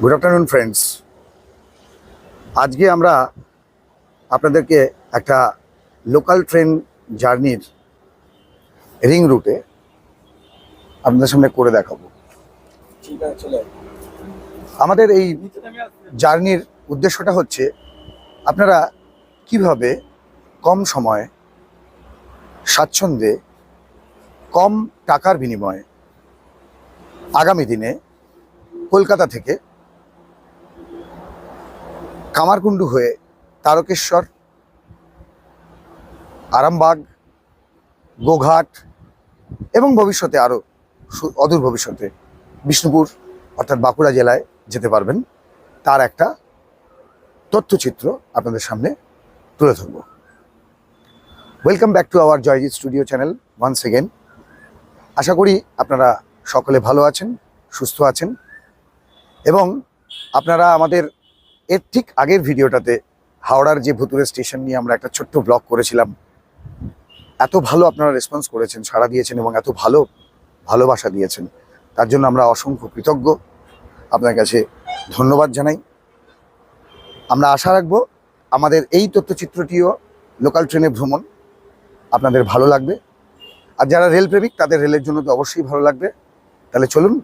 Good afternoon friends আজকে আমরা আপনাদেরকে একটা লোকাল ট্রেন জার্নির রিং রুটে আপনাদের সামনে করে দেখাবো। আমাদের এই। জার্নির উদ্দেশ্যটা হচ্ছে, আপনারা কীভাবে কম সময়ে স্বাচ্ছন্দ্যে কম টাকার বিনিময়ে আগামী দিনে কলকাতা থেকে কামারকুণ্ডু হয়ে তারকেশ্বর, আরামবাগ, গোঘাট এবং ভবিষ্যতে আরও অদূর ভবিষ্যতে বিষ্ণুপুর অর্থাৎ বাঁকুড়া জেলায় যেতে পারবেন। তার একটা তথ্যচিত্র আপনাদের সামনে তুলে ধরব। Welcome back to our Joyjit studio channel once again আশা করি আপনারা সকলে ভালো আছেন, সুস্থ আছেন। এবং আপনারা আমাদের এর ঠিক আগের ভিডিওটাতে হাওড়ার যে ভুতুরে স্টেশন নিয়ে আমরা একটা ছোট্ট ব্লগ করেছিলাম, এত ভালো আপনারা রেসপন্স করেছেন, সাড়া দিয়েছেন এবং এত ভালো ভালোবাসা দিয়েছেন, তার জন্য আমরা অসংখ্য কৃতজ্ঞ। আপনার কাছে ধন্যবাদ জানাই। আমরা আশা রাখব আমাদের এই তথ্যচিত্রটিও লোকাল ট্রেনে ভ্রমণ আপনাদের ভালো লাগবে। আর যারা রেল প্রেমিক, তাদের রেলের জন্য তো অবশ্যই ভালো লাগবে। তাহলে চলুন,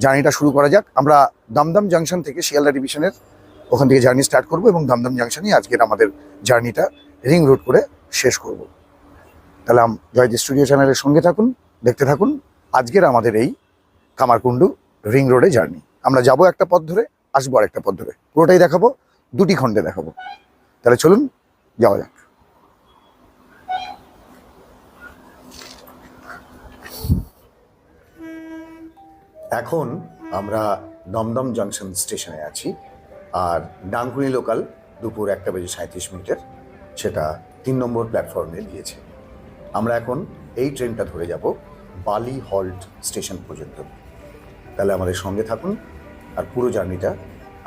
জার্নিটা শুরু করা যাক। আমরা দমদম জাংশন থেকে শিয়ালদা ডিভিশনের ওখান থেকে জার্নি স্টার্ট করব এবং দমদম জাংশনই আজকের আমাদের জার্নিটা রিং রোড করে শেষ করব। তাহলে আম- জয়জি স্টুডিও চ্যানেলের সঙ্গে থাকুন, দেখতে থাকুন আজকের আমাদের এই কামারকুণ্ডু রিং রোডে জার্নি। আমরা যাব একটা পথ ধরে, আসব আর একটা পথ ধরে। পুরোটাই দেখাবো, দুটি খণ্ডে দেখাবো। তাহলে চলুন, যাওয়া যাক। এখন আমরা দমদম জাংশন স্টেশনে আছি, আর ডানকুনি লোকাল দুপুর একটা বেজে সাঁত্রিশ মিনিটের, সেটা তিন নম্বর প্ল্যাটফর্মে দিয়েছে আমরা এখন এই ট্রেনটা ধরে যাব বালি হল্ট স্টেশন পর্যন্ত। তাহলে আমাদের সঙ্গে থাকুন, আর পুরো জার্নিটা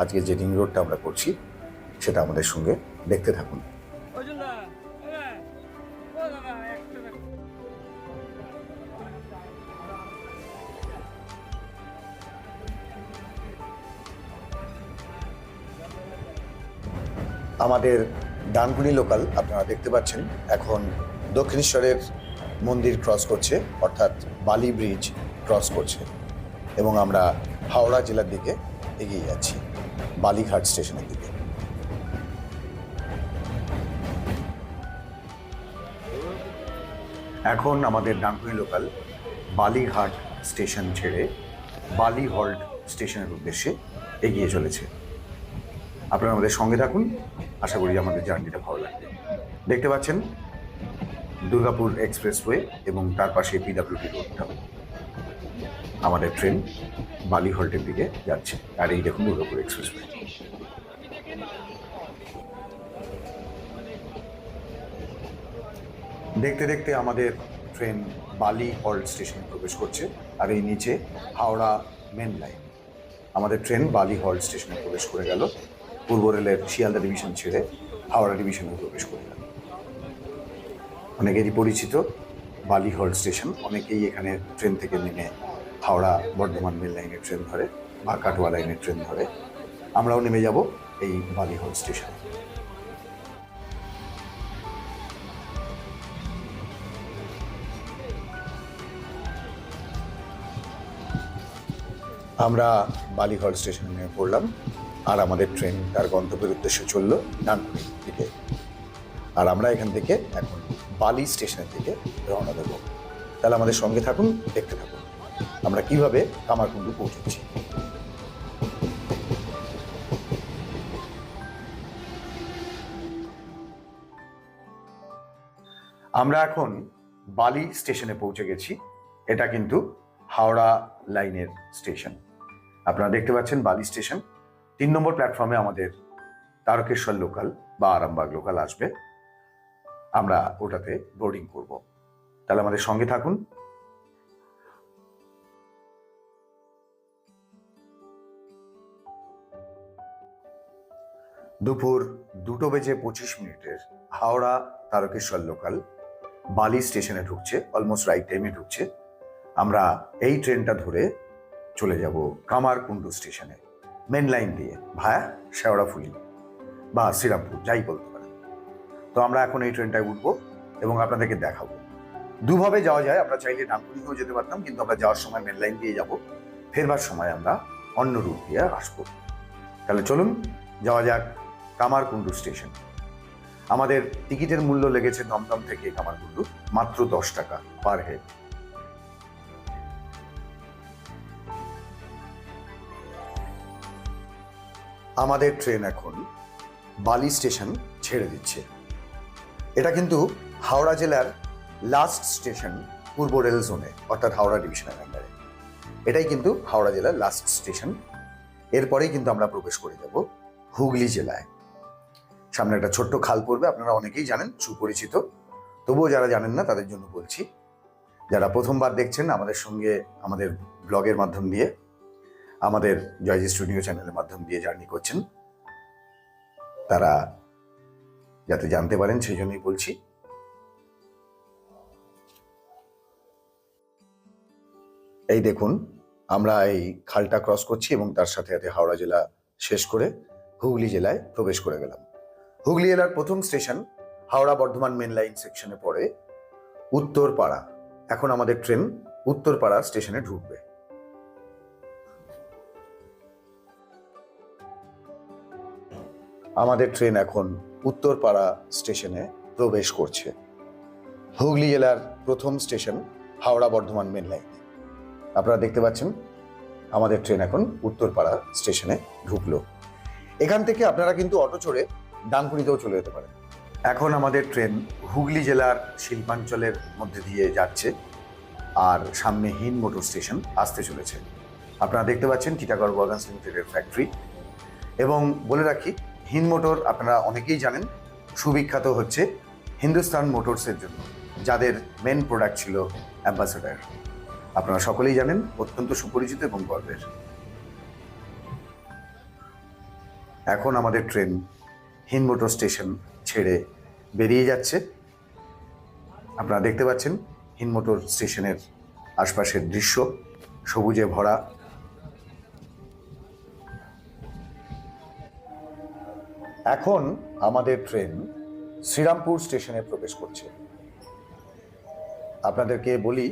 আজকে যে রিং রোডটা আমরা করছি, সেটা আমাদের সঙ্গে দেখতে থাকুন। আমাদের ডানকুনি লোকাল, আপনারা দেখতে পাচ্ছেন, এখন দক্ষিণেশ্বরের মন্দির ক্রস করছে, অর্থাৎ বালি ব্রিজ ক্রস করছে, এবং আমরা হাওড়া জেলার দিকে এগিয়ে যাচ্ছি, বালিঘাট স্টেশনের দিকে। এখন আমাদের ডানকুনি লোকাল, বালিঘাট স্টেশন ছেড়ে বালি হল্ট স্টেশনের উদ্দেশ্যে এগিয়ে চলেছে। আপনারা আমাদের সঙ্গে থাকুন আশা করি আমাদের জার্নিটা ভালো লাগবে। দেখতে পাচ্ছেন দুর্গাপুর এক্সপ্রেসওয়ে এবং তার পাশে পিডাব্লিউডি রোডটা। আমাদের ট্রেন বালি হল্টের দিকে যাচ্ছে। আর এই দেখুন দুর্গাপুর এক্সপ্রেসওয়ে। দেখতে দেখতে আমাদের ট্রেন বালি হল্ট স্টেশনে প্রবেশ করছে। আর এই নিচে হাওড়া মেন লাইন। আমাদের ট্রেন বালি হল্ট স্টেশনে প্রবেশ করে গেল। পূর্ব রেলের শিয়ালদা ডিভিশন ছেড়ে হাওড়া ডিভিশনে প্রবেশ করে গেল অনেকেরই পরিচিত বালি হল্ট স্টেশন। অনেকেই এখানে ট্রেন থেকে নেমে হাওড়া বর্ধমান মেল লাইনের ট্রেন ধরে বা কাটোয়া লাইনের ট্রেন ধরে। আমরাও নেমে যাব এই বালি হল্ট স্টেশনে। আমরা বালিঘর স্টেশনে পড়লাম। আর আমাদের ট্রেন তার গন্তব্যের উদ্দেশ্যে চলল ডানকুনির দিকে। আর আমরা এখান থেকে এখন বালি স্টেশনের দিকে রওনা দেবো। তাহলে আমাদের সঙ্গে থাকুন, দেখতে থাকুন। আমরা কীভাবে কামারকুণ্ডু পৌঁছচ্ছি আমরা এখন বালি স্টেশনে পৌঁছে গেছি। এটা কিন্তু হাওড়া লাইনের স্টেশন। আপনারা দেখতে পাচ্ছেন বালি স্টেশন। তিন নম্বর প্ল্যাটফর্মে আমাদের তারকেশ্বর লোকাল বা আরামবাগ লোকাল আসবে। আমরা ওটাতে বোর্ডিং করব। তাহলে আমাদের সঙ্গে থাকুন। দুপুর দুটো বেজে পঁচিশ মিনিটের হাওড়া তারকেশ্বর লোকাল বালি স্টেশনে ঢুকছে অলমোস্ট রাইট টাইমে ঢুকছে। আমরা এই ট্রেনটা ধরে চলে যাব কামারকুণ্ডু স্টেশনে। মেন লাইন দিয়ে, ভায়া শেওড়াফুলি বা শ্রীরামপুর, যাই বলতে পারেন। তো আমরা এখন এই ট্রেনটায় উঠবো এবং আপনাদেরকে দেখাবো। দুভাবে যাওয়া যায়, আমরা চাইলে ডানকুনি যেতে পারতাম, কিন্তু আমরা যাওয়ার সময় মেন লাইন দিয়ে যাব। ফেরবার সময় আমরা অন্য রুট দিয়ে আসব। তাহলে চলুন, যাওয়া যাক কামারকুণ্ডু স্টেশন। আমাদের টিকিটের মূল্য লেগেছে দমদম থেকে কামারকুণ্ডু, মাত্র দশ টাকা পার হেড। আমাদের ট্রেন এখন বালি স্টেশন ছেড়ে দিচ্ছে। এটা কিন্তু হাওড়া জেলার লাস্ট স্টেশন পূর্ব রেল জোনে অর্থাৎ হাওড়া ডিভিশনের আন্ডারে এটাই কিন্তু হাওড়া জেলার লাস্ট স্টেশন এরপরেই কিন্তু আমরা প্রবেশ করে যাব হুগলি জেলায়। সামনে একটা ছোট্ট খাল পড়বে, আপনারা অনেকেই জানেন, সুপরিচিত। তবুও যারা জানেন না, তাদের জন্য বলছি, যারা প্রথমবার দেখছেন আমাদের সঙ্গে, আমাদের ব্লগের মাধ্যম দিয়ে আমাদের জয়জি স্টুডিও চ্যানেলের মাধ্যম দিয়ে জার্নি করছেন। তারা যাতে জানতে পারেন, সেই জন্যই বলছি। এই দেখুন, আমরা এই খালটা ক্রস করছি এবং তার সাথে সাথে হাওড়া জেলা শেষ করে হুগলি জেলায় প্রবেশ করে গেলাম। হুগলি জেলার প্রথম station Howrah Bardhaman main line সেকশনে পড়ে উত্তরপাড়া। এখন আমাদের ট্রেন উত্তরপাড়া স্টেশনে ঢুকবে। আমাদের ট্রেন এখন উত্তরপাড়া স্টেশনে প্রবেশ করছে। হুগলি জেলার প্রথম station Howrah Bardhaman main line আপনারা দেখতে পাচ্ছেন, আমাদের ট্রেন এখন উত্তরপাড়া স্টেশনে ঢুকলো। এখান থেকে আপনারা কিন্তু অটো চড়ে ডানকুনিতেও চলে যেতে পারেন। এখন আমাদের ট্রেন হুগলি জেলার শিল্পাঞ্চলের মধ্যে দিয়ে যাচ্ছে আর সামনে হিন মোটর স্টেশন আসতে চলেছে। আপনারা দেখতে পাচ্ছেন, টিটাগড় ওয়াগান্স লিমিটেডের ফ্যাক্টরি এবং বলে রাখি হিন মোটর আপনারা অনেকেই জানেন, সুবিখ্যাত হচ্ছে হিন্দুস্তান মোটরসের জন্য, যাদের মেন প্রোডাক্ট ছিল অ্যাম্বাসেডার আপনারা সকলেই জানেন, অত্যন্ত সুপরিচিত এবং গর্বের। এখন আমাদের ট্রেন হিন মোটর স্টেশন ছেড়ে বেরিয়ে যাচ্ছে। আপনারা দেখতে পাচ্ছেন হিন মোটর স্টেশনের আশপাশের দৃশ্য, সবুজে ভরা এখন আমাদের ট্রেন শ্রীরামপুর স্টেশনে প্রবেশ করছে। আপনাদেরকে বলি,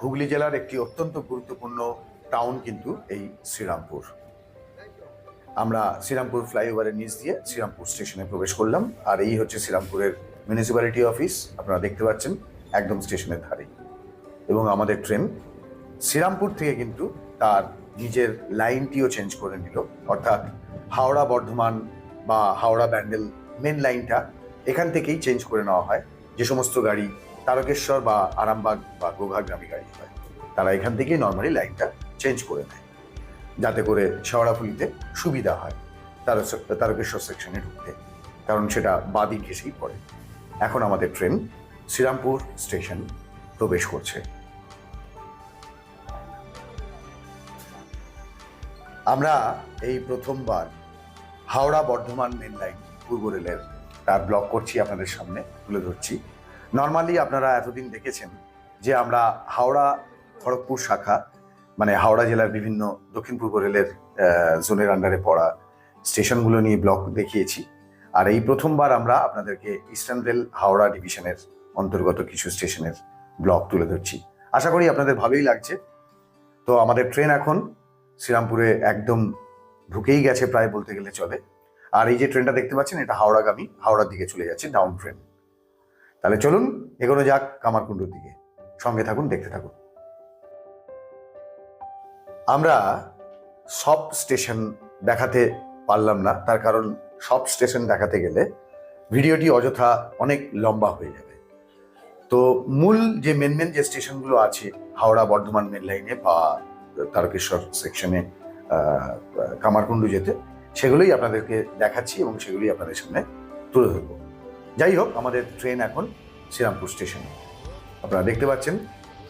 হুগলি জেলার একটি অত্যন্ত গুরুত্বপূর্ণ টাউন কিন্তু এই শ্রীরামপুর। আমরা শ্রীরামপুর ফ্লাইওভারের নিচ দিয়ে শ্রীরামপুর স্টেশনে প্রবেশ করলাম, আর এই হচ্ছে শ্রীরামপুরের মিউনিসিপ্যালিটি অফিস আপনারা দেখতে পাচ্ছেন, একদম স্টেশনের ধারে। এবং আমাদের ট্রেন শ্রীরামপুর থেকে কিন্তু তার নিজের লাইনটিও চেঞ্জ করে নিল, অর্থাৎ হাওড়া বর্ধমান বা হাওড়া ব্যান্ডেল মেন লাইনটা এখান থেকেই চেঞ্জ করে নেওয়া হয়। যে সমস্ত গাড়ি তারকেশ্বর বা আরামবাগ বা গোঘাটগামী গাড়ি হয়, তারা এখান থেকেই নর্মালি লাইনটা চেঞ্জ করে নেয়। যাতে করে শেওড়াফুলিতে সুবিধা হয় তার তারকেশ্বর সেকশনে ঢুকতে। কারণ সেটা বাদি ঘেসেই পড়ে। এখন আমাদের ট্রেন শ্রীরামপুর স্টেশন প্রবেশ করছে। আমরা এই প্রথমবার হাওড়া বর্ধমান মেন লাইন পূর্ব রেলের। তার ব্লক করছি আপনাদের সামনে, তুলে ধরছি। নর্মালি আপনারা এতদিন দেখেছেন যে আমরা হাওড়া খড়গপুর শাখা মানে হাওড়া জেলার বিভিন্ন দক্ষিণ পূর্ব রেলের জোনের আন্ডারে পড়া স্টেশনগুলো নিয়ে ব্লক দেখিয়েছি। আর এই প্রথমবার আমরা আপনাদেরকে ইস্টার্ন রেল হাওড়া ডিভিশনের অন্তর্গত কিছু স্টেশনের ব্লক তুলে ধরছি। আশা করি আপনাদের ভালোই লাগছে। তো আমাদের ট্রেন এখন শ্রীরামপুরে একদম ঢুকেই গেছে প্রায় বলতে গেলে চলে। আর এই যে ট্রেনটা দেখতে পাচ্ছেন, এটা হাওড়াগামী, হাওড়ার দিকে চলে যাচ্ছে ডাউন ট্রেন তাহলে চলুন, এগোনো যাক কামারকুণ্ডুর দিকে। সঙ্গে থাকুন, দেখতে থাকুন। আমরা সব স্টেশন দেখাতে পারলাম না, তার কারণ সব স্টেশন দেখাতে গেলে ভিডিওটি অযথা অনেক লম্বা হয়ে যাবে। তো মূল যে মেন মেন যে স্টেশনগুলো আছে, হাওড়া বর্ধমান মেন লাইনে বা তারকেশ্বর সেকশনে কামারকুণ্ডু যেতে, সেগুলোই আপনাদেরকে দেখাচ্ছি এবং সেগুলোই আপনাদের সামনে তুলে ধরবো। যাই হোক, আমাদের ট্রেন এখন শ্রীরামপুর স্টেশনে। আপনারা দেখতে পাচ্ছেন,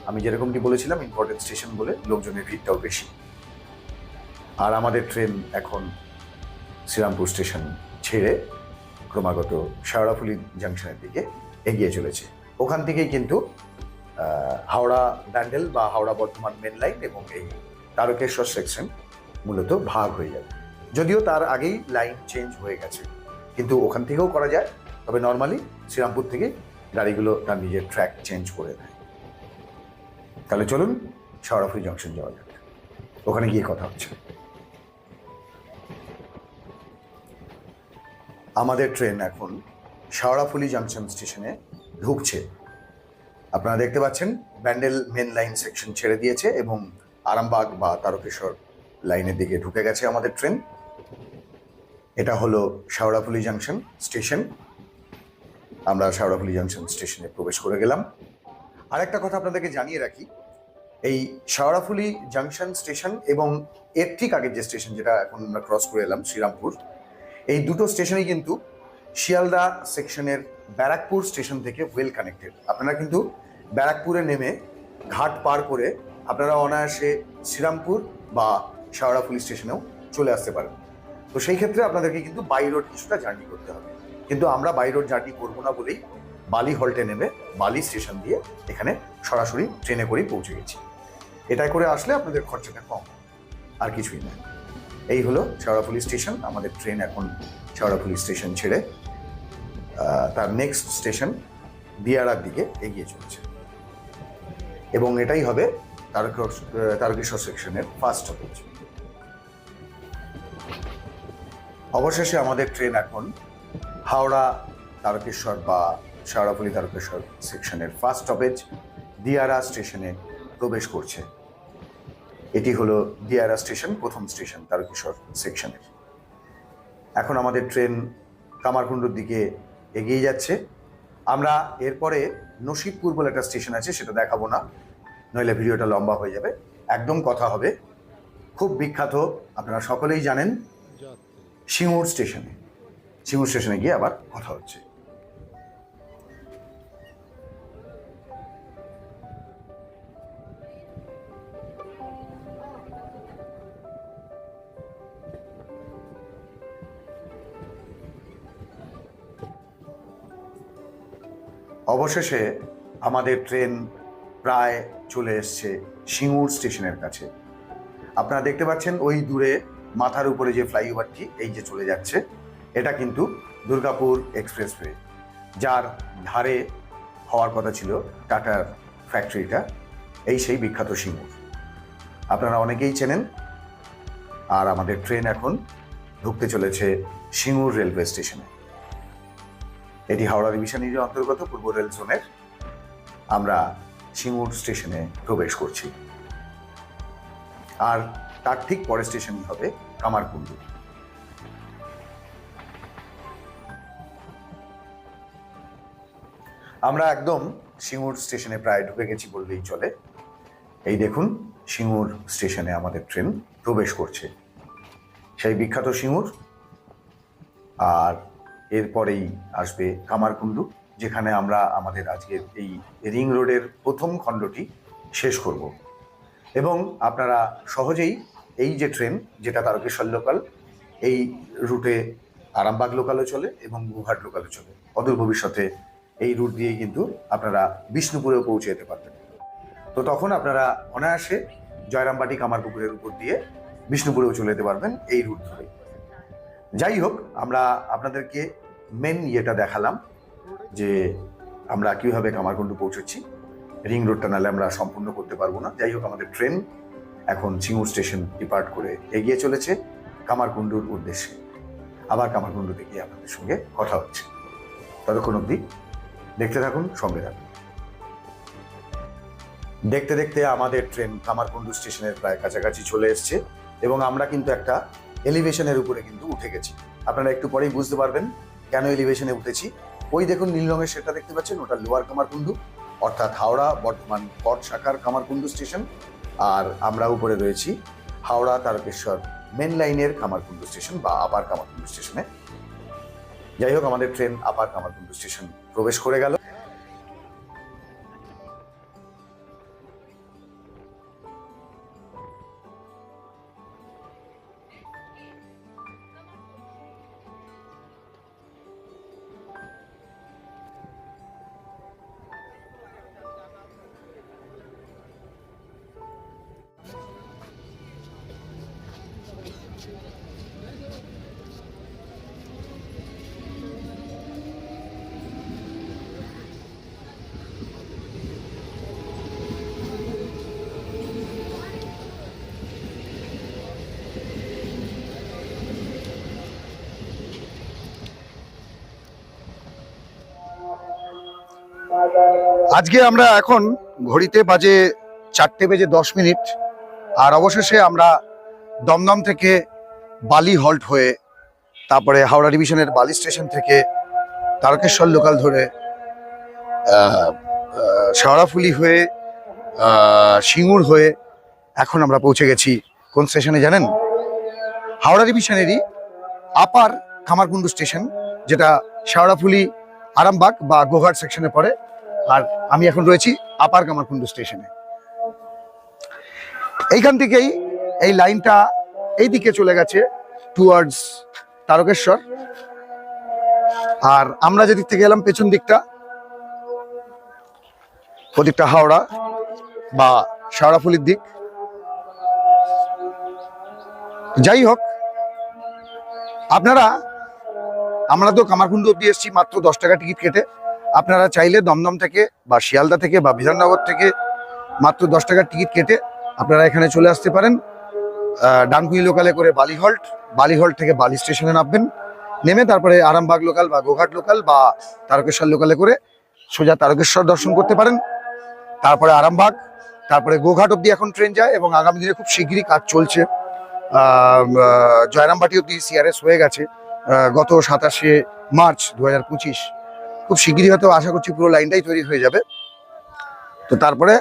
আমি যেরকমটি বলেছিলাম ইম্পর্টেন্ট স্টেশন বলে লোকজনের ভিড়টাও বেশি। আর আমাদের ট্রেন এখন শ্রীরামপুর স্টেশন ছেড়ে ক্রমাগত শেওড়াফুলি জাংশনের দিকে এগিয়ে চলেছে। ওখান থেকেই কিন্তু হাওড়া ব্যান্ডেল বা হাওড়া বর্ধমান মেন লাইন এবং এই তারকেশ্বর সেকশন মূলত ভাগ হয়ে যাবে। যদিও তার আগেই লাইন চেঞ্জ হয়ে গেছে। কিন্তু ওখান থেকেও করা যায়। তবে নর্মালি শ্রীরামপুর থেকে গাড়িগুলো তার নিজের ট্র্যাক চেঞ্জ করে দেয়। তাহলে চলুন শাওড়াফুলি জংশন যাওয়া যাক। ওখানে গিয়ে কথা হচ্ছে। আমাদের ট্রেন এখন শাওড়াফুলি জাংশন স্টেশনে ঢুকছে। আপনারা দেখতে পাচ্ছেন, ব্যান্ডেল মেন লাইন সেকশন ছেড়ে দিয়েছে এবং আরামবাগ বা তারকেশ্বর লাইনের দিকে ঢুকে গেছে আমাদের ট্রেন। এটা হলো শাওড়াফুলি জাংশন স্টেশন। আমরা শাওড়াফুলি জাংশন স্টেশনে প্রবেশ করে গেলাম। আর একটা কথা আপনাদেরকে জানিয়ে রাখি, এই শাওড়াফুলি জাংশন স্টেশন এবং এর ঠিক আগের যে স্টেশন যেটা এখন আমরা ক্রস করে এলাম, শ্রীরামপুর, এই দুটো স্টেশনই কিন্তু শিয়ালদা সেকশনের ব্যারাকপুর স্টেশন থেকে ওয়েল কানেক্টেড আপনারা কিন্তু ব্যারাকপুরে নেমে ঘাট পার করে আপনারা অনায়াসে শ্রীরামপুর বা শাওড়াফুলি স্টেশনেও চলে আসতে পারেন। তো সেই ক্ষেত্রে আপনাদেরকে কিন্তু বাই রোড কিছুটা জার্নি করতে হবে। কিন্তু আমরা বাই রোড জার্নি করব না বলেই বালি হল্টে নেমে বালি স্টেশন দিয়ে এখানে সরাসরি ট্রেনে করেই পৌঁছে গেছি। এটাই করে আসলে আপনাদের খরচাটা কম, আর কিছুই নয় এই হলো শেওড়াফুলি স্টেশন, আমাদের ট্রেন এখন শেওড়াফুলি স্টেশন ছেড়ে তার নেক্সট স্টেশন দিয়ারার দিকে এগিয়ে চলেছে। এবং এটাই হবে তারকেশ্বর তারকেশ্বর সেকশনের ফার্স্ট স্টপেজ অবশেষে আমাদের ট্রেন এখন হাওড়া তারকেশ্বর বা শেওড়াফুলি তারকেশ্বর সেকশনের ফার্স্ট স্টপেজ দিয়ারা স্টেশনে প্রবেশ করছে। এটি হলো দিয়ারা স্টেশন, প্রথম স্টেশন তারকেশ্বর সেকশনের। এখন আমাদের ট্রেন কামারকুণ্ডুর দিকে এগিয়ে যাচ্ছে। আমরা এরপরে নসিবপুর বলে একটা স্টেশন আছে, সেটা দেখাবো না, নইলে ভিডিওটা লম্বা হয়ে যাবে। একদম কথা হবে। খুব বিখ্যাত, আপনারা সকলেই জানেন। সিঙ্গুর স্টেশনে। সিঙ্গুর স্টেশনে গিয়ে আবার কথা হচ্ছে। অবশেষে আমাদের ট্রেন প্রায় চলে এসছে সিঙ্গুর স্টেশনের কাছে। আপনারা দেখতে পাচ্ছেন ওই দূরে মাথার উপরে যে ফ্লাইওভারটি, এই যে চলে যাচ্ছে, এটা কিন্তু দুর্গাপুর এক্সপ্রেসওয়ে, যার ধারে হওয়ার কথা ছিল টাটার ফ্যাক্টরিটা, এই সেই বিখ্যাত সিঙ্গুর। আপনারা অনেকেই চেনেন, আর আমাদের ট্রেন এখন ঢুকতে চলেছে সিঙ্গুর রেলওয়ে স্টেশনে। এটি হাওড়া ডিভিশনের অন্তর্গত পূর্ব রেল জোনের, আমরা সিঙ্গুর স্টেশনে প্রবেশ করছি। আর তার ঠিক পরের স্টেশনই হবে কামারকুণ্ডু আমরা একদম সিঙ্গুর স্টেশনে প্রায় ঢুকে গেছি বললেই চলে। এই দেখুন, সিঙ্গুর স্টেশনে আমাদের ট্রেন প্রবেশ করছে। সেই বিখ্যাত সিঙ্গুর। আর এরপরেই আসবে কামারকুণ্ডু, যেখানে আমরা আমাদের আজকের এই রিং রোডের প্রথম খণ্ডটি শেষ করব। এবং আপনারা সহজেই এই যে ট্রেন যেটা তারকেশ্বর লোকাল এই রুটে আরামবাগ লোকালও চলে এবং গুহাট লোকালও চলে। অদূর ভবিষ্যতে এই রুট দিয়েই কিন্তু আপনারা বিষ্ণুপুরেও পৌঁছে যেতে পারবেন। তো তখন আপনারা অনায়াসে জয়রামবাটি কামারপুকুরের উপর দিয়ে বিষ্ণুপুরেও চলে যেতে পারবেন এই রুট ধরে যাই হোক, আমরা আপনাদেরকে মেন ইয়েটা দেখালাম যে আমরা কীভাবে কামারকুণ্ডু পৌঁছচ্ছি রিং রোডটা নাহলে আমরা সম্পূর্ণ করতে পারব না। যাই হোক, আমাদের ট্রেন এখন সিঙ্গুর স্টেশন ডিপার্ট করে এগিয়ে চলেছে কামারকুণ্ডুর উদ্দেশ্যে। আবার কামারকুণ্ডুতে গিয়ে আপনাদের সঙ্গে কথা হচ্ছে। ততক্ষণ অবধি দেখতে থাকুন, সঙ্গে থাকুন। দেখতে দেখতে আমাদের ট্রেন কামারকুণ্ডু স্টেশনের প্রায় কাছাকাছি চলে এসছে এবং আমরা কিন্তু একটা এলিভেশনের উপরে কিন্তু উঠে গেছি। আপনারা একটু পরেই বুঝতে পারবেন কেন এলিভেশনে উঠেছি। ওই দেখুন নীল রঙের সেটা দেখতে পাচ্ছেন, ওটা লোয়ার কামারকুণ্ডু, অর্থাৎ হাওড়া বর্ধমান কট শাখার কামারকুণ্ডু স্টেশন। আর আমরা উপরে রয়েছি হাওড়া তারকেশ্বর মেন লাইনের কামারকুণ্ড স্টেশন বা আপার কামারকুণ্ড স্টেশনে যাই হোক, আমাদের ট্রেন আপার কামারকুণ্ড স্টেশন প্রবেশ করে গেল। আজকে আমরা এখন ঘড়িতে বাজে চারটে বেজে দশ মিনিট, আর অবশেষে আমরা দমদম থেকে বালি হল্ট হয়ে তারপরে হাওড়া ডিভিশনের বালি স্টেশন থেকে তারকেশ্বর লোকাল ধরে শেওড়াফুলি হয়ে সিঙ্গুর হয়ে এখন আমরা পৌঁছে গেছি। কোন স্টেশনে জানেন? হাওড়া ডিভিশনেরই আপার খামারকুণ্ডু স্টেশন, যেটা শেওড়াফুলি, আরামবাগ বা গোঘাট সেকশনে পড়ে। আর আমি এখন রয়েছি আপার কামারকুণ্ডু স্টেশনে। এইখান থেকেই এই লাইনটা এই দিকে চলে গেছে টুয়ার্ডস তারকেশ্বর। আর আমরা যেদিক থেকে এলাম পেছন দিকটা, ওদিকটা হাওড়া বা শেওড়াফুলির দিক। যাই হোক, আপনারা, আমরা তো কামারকুণ্ডু অব্দি এসেছি মাত্র দশ টাকা টিকিট কেটে। আপনারা চাইলে দমদম থেকে বা শিয়ালদা থেকে বা বিধাননগর থেকে মাত্র দশ টাকার টিকিট কেটে আপনারা এখানে চলে আসতে পারেন। আহ, ডানকুনি লোকালে করে বালি হল্ট বালি হল্ট থেকে বালি স্টেশনে নামবেন। নেমে তারপরে আরামবাগ লোকাল বা গোঘাট লোকাল বা তারকেশ্বর লোকালে করে সোজা তারকেশ্বর দর্শন করতে পারেন। তারপরে আরামবাগ তারপরে গোঘাট অব্দি এখন ট্রেন যায় এবং আগামী দিনে খুব শিগগিরই কাজ চলছে। জয়রামবাটি অব্দি সিআরএস হয়ে গেছে। গত সাতাশে মার্চ দু হাজার পঁচিশ। খুব শিগগিরই হয়তো আশা করছি পুরো লাইনটাই তৈরি হয়ে যাবে। তো তারপরে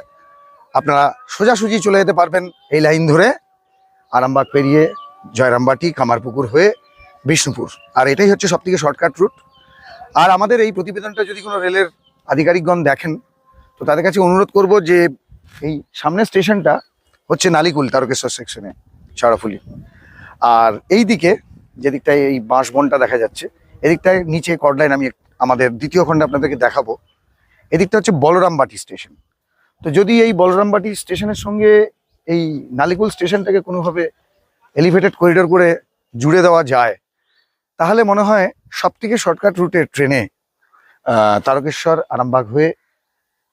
আপনারা সোজাসুজি চলে যেতে পারবেন এই লাইন ধরে আরামবাগ পেরিয়ে জয়রামবাটি, কামারপুকুর হয়ে বিষ্ণুপুর। আর এটাই হচ্ছে সব থেকে শর্টকাট রুট আর আমাদের এই প্রতিবেদনটা যদি কোনো রেলের আধিকারিকগণ দেখেন, তো তাদের কাছে অনুরোধ করব যে এই সামনের স্টেশনটা হচ্ছে নালিকুল তারকেশ্বর সেকশনে সারাফুলি আর এই দিকে যেদিকটায় এই বাঁশবনটা দেখা যাচ্ছে, এদিকটায় নিচে কডলাইন আমি আমাদের দ্বিতীয় খণ্ডে আপনাদেরকে দেখাবো। এদিকটা হচ্ছে বলরামবাটি স্টেশন। তো যদি এই বলরামবাটি স্টেশনের সঙ্গে এই নালিকুল স্টেশনটাকে কোনোভাবে এলিভেটেড করিডোর করে জুড়ে দেওয়া যায়, তাহলে মনে হয় সব থেকে শর্টকাট রুটে ট্রেনে তারকেশ্বর, আরামবাগ হয়ে,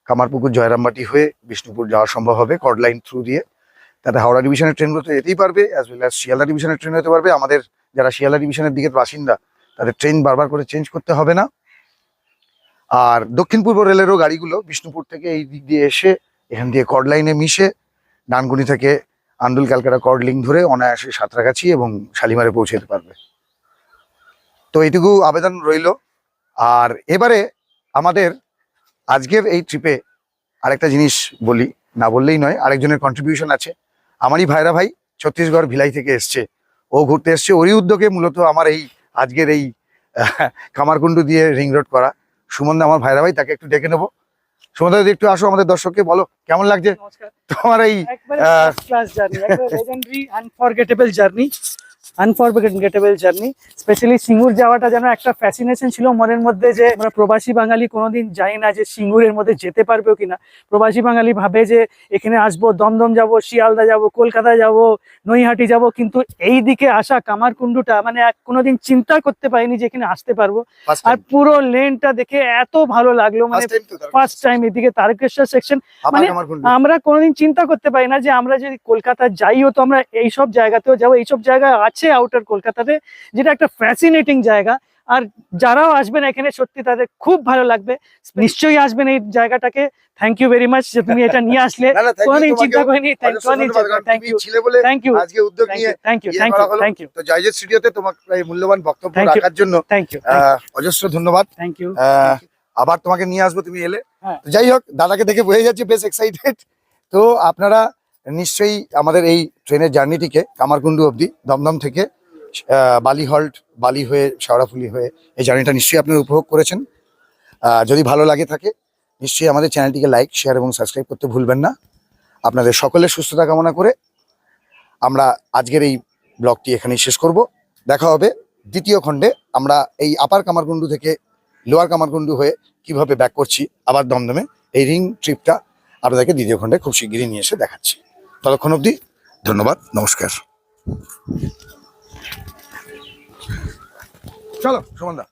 কামারপুকুর, জয়রামবাটি হয়ে, বিষ্ণুপুর যাওয়া সম্ভব হবে কডলাইন থ্রু দিয়ে। তাতে হাওড়া ডিভিশনের ট্রেনগুলো তো যেতেই পারবে অ্যাজ ওয়েল অ্যাজ শিয়ালদা ডিভিশনের ট্রেন হতে পারবে। আমাদের যারা শিয়ালদা ডিভিশনের দিকের বাসিন্দা, তাদের ট্রেন বারবার করে চেঞ্জ করতে হবে না। আর দক্ষিণ পূর্ব রেলেরও গাড়িগুলো বিষ্ণুপুর থেকে এই দিক দিয়ে এসে এখান দিয়ে কড লাইনে মিশে ডানকুনি থেকে আন্দুল ক্যালকাটা কড লিঙ্ক ধরে অনায়াসে সাঁতরাগাছি এবং শালিমারে পৌঁছে যেতে পারবে। তো এইটুকু আবেদন রইল। আর এবারে আমাদের আজকের এই ট্রিপে আরেকটা জিনিস বলি, না বললেই নয়, আরেকজনের কন্ট্রিবিউশন আছে। আমারই ভাইরা ভাই ছত্তিশগড় ভিলাই থেকে এসছে। ও ঘুরতে এসছে। ওরই উদ্যোগে মূলত আমার এই আজকের এই কামারকুণ্ডু দিয়ে রিং রোড করা। সুমনদা আমার ভাইরা ভাই তাকে একটু ডেকে নেব। সুমনদা যদি একটু আসো আমাদের দর্শককে বলো কেমন লাগছে? তোমার এই journey legendary unforgettable journey specially Singur যাওয়াটা যেন একটা ফ্যাসিনেশন ছিল মনের মধ্যে যে আমরা প্রবাসী বাঙালি কোনোদিন জানি না যে সিঙ্গুরের মধ্যে যেতে পারবেও কিনা। প্রবাসী বাঙালি ভাবে যে এখানে আসব দমদম যাব শিয়ালদা যাব কলকাতা যাব নৈহাটি যাব কিন্তু এই দিকে আসা কামারকুণ্ডুটা মানে কোনোদিন চিন্তা করতে পারিনি যে এখানে আসতে পারব। আর পুরো লেনটা দেখে এত ভালো লাগল মানে ফার্স্ট টাইম এদিকে তারকেশ্বর সেকশন মানে আমরা কোনোদিন চিন্তা করতে পারি না যে আমরা যদি কলকাতা যাইও তো আমরা এইসব জায়গাতেও যাব এইসব জায়গা আছে আউটার কলকাতাতে যেটা একটা ফ্যাসিনেটিং জায়গা। আর যারাও আসবেন এখানে সত্যি তাদের খুব ভালো লাগবে। নিশ্চয়ই আসবেন এই জায়গাটাকে। থ্যাংক ইউ ভেরি মাচ যে তুমি এটা নিয়ে আসলে। না না thank you কোনোদিন চিন্তা। করিনি থ্যাংক ইউ থ্যাংক ইউ আজকে উদ্যোগ নিয়ে thank you thank you thank you তো জাইজের স্টুডিওতে তোমার এই মূল্যবান বক্তব্য রাখার জন্য থ্যাংক ইউ অজস্র ধন্যবাদ। থ্যাংক ইউ আবার তোমাকে নিয়ে আসব তুমি এলে। হ্যাঁ। যাই হোক দাদাকে দেখে বোঝা যাচ্ছে বেশ এক্সাইটেড তো আপনারা নিশ্চয়ই আমাদের এই ট্রেনের জার্নিটিকে কামারকুণ্ডু অবধি দমদম থেকে বালি হল্ট বালি হয়ে শেওড়াফুলি হয়ে এই জার্নিটা নিশ্চয়ই আপনারা উপভোগ করেছেন। যদি ভালো লাগে থাকে, নিশ্চয়ই আমাদের চ্যানেলটিকে লাইক, শেয়ার এবং সাবস্ক্রাইব করতে ভুলবেন না। আপনাদের সকলের সুস্থতা কামনা করে আমরা আজকের এই ব্লগটি এখানেই শেষ করব। দেখা হবে দ্বিতীয় খণ্ডে। আমরা এই আপার কামারকুণ্ডু থেকে লোয়ার কামারকুণ্ডু হয়ে কীভাবে ব্যাক করছি, আবার দমদমে। এই রিং ট্রিপটা আপনাদেরকে দ্বিতীয় খণ্ডে খুব শিগগিরই নিয়ে এসে দেখাচ্ছি। ততক্ষণ অবধি ধন্যবাদ নমস্কার। চলো। সুমন দা